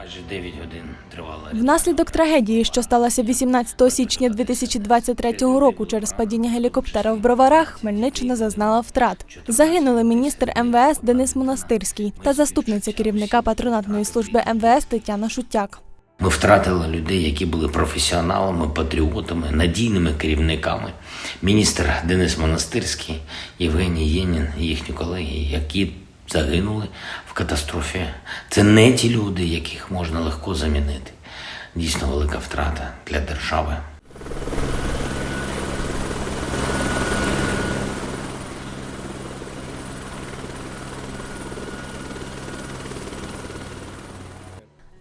Майже 9 годин тривала. Внаслідок трагедії, що сталася 18 січня 2023 року через падіння гелікоптера в Броварах, Хмельниччина зазнала втрат. Загинули міністр МВС Денис Монастирський та заступниця керівника патронатної служби МВС Тетяна Шутяк. Ми втратили людей, які були професіоналами, патріотами, надійними керівниками. Міністр Денис Монастирський, Євгеній Єнін, і їхні колеги, які загинули в катастрофі. Це не ті люди, яких можна легко замінити. Дійсно велика втрата для держави.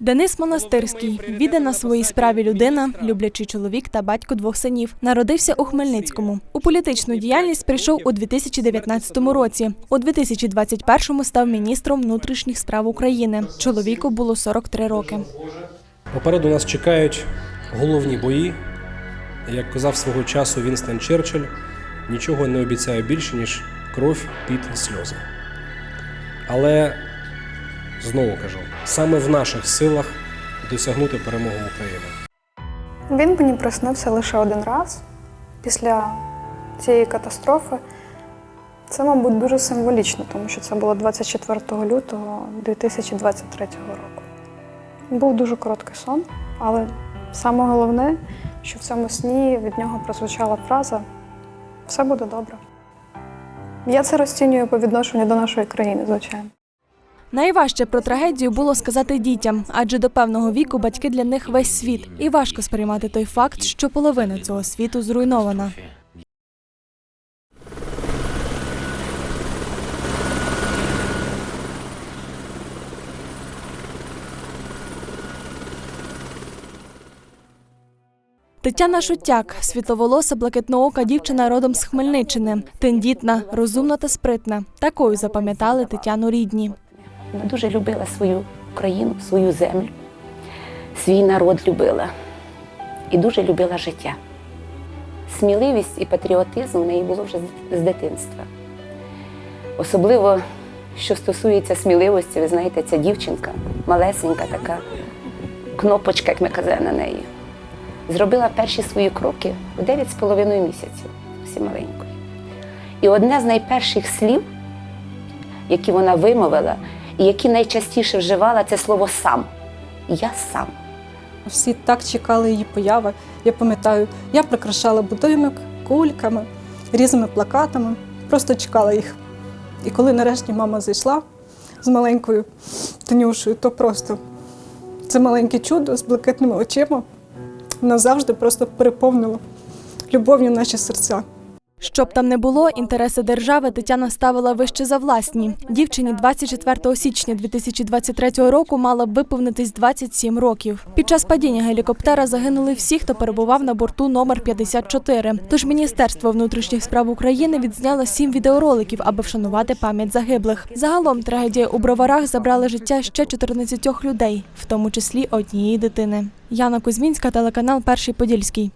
Денис Монастирський віддана своїй справі людина, люблячий чоловік та батько двох синів. Народився у Хмельницькому. У політичну діяльність прийшов у 2019 році. У 2021 став міністром внутрішніх справ України. Чоловіку було 43 роки. Попереду нас чекають головні бої. Як казав свого часу Вінстон Черчилль, нічого не обіцяє більше, ніж кров, піт і сльози. Але знову кажу, саме в наших силах досягнути перемоги України. Він мені приснився лише один раз після цієї катастрофи. Це, мабуть, дуже символічно, тому що це було 24 лютого 2023 року. Був дуже короткий сон, але саме головне, що в цьому сні від нього прозвучала фраза Все буде добре. Я це розцінюю по відношенню до нашої країни, звичайно. Найважче про трагедію було сказати дітям, адже до певного віку батьки для них весь світ, і важко сприймати той факт, що половина цього світу зруйнована. Тетяна Шутяк, світловолоса, блакитноока дівчина родом з Хмельниччини, тендітна, розумна та спритна. Такою запам'ятали Тетяну рідні. Вона дуже любила свою країну, свою землю, свій народ любила і дуже любила життя. Сміливість і патріотизм в неї було вже з- дитинства. Особливо, що стосується сміливості, ви знаєте, ця дівчинка, малесенька така кнопочка, як ми казали на неї, зробила перші свої кроки у 9,5 місяців, всі маленькою. І одне з найперших слів, які вона вимовила, і які найчастіше вживала, це слово сам. Я сам. Всі так чекали її появи. Я пам'ятаю, я прикрашала будинок кульками, різними плакатами, просто чекала їх. І коли нарешті мама зайшла з маленькою Танюшею, то просто це маленьке чудо з блакитними очима назавжди просто переповнило любов'ю наші серця. Щоб там не було, інтереси держави Тетяна ставила вище за власні. Дівчині 24 січня 2023 року мала б виповнитись 27 років. Під час падіння гелікоптера загинули всі, хто перебував на борту номер 54. Тож Міністерство внутрішніх справ України відзняло сім відеороликів, аби вшанувати пам'ять загиблих. Загалом трагедія у броварах забрала життя ще 14 людей, в тому числі однієї дитини. Яна Кузьмінська, телеканал Перший Подільський.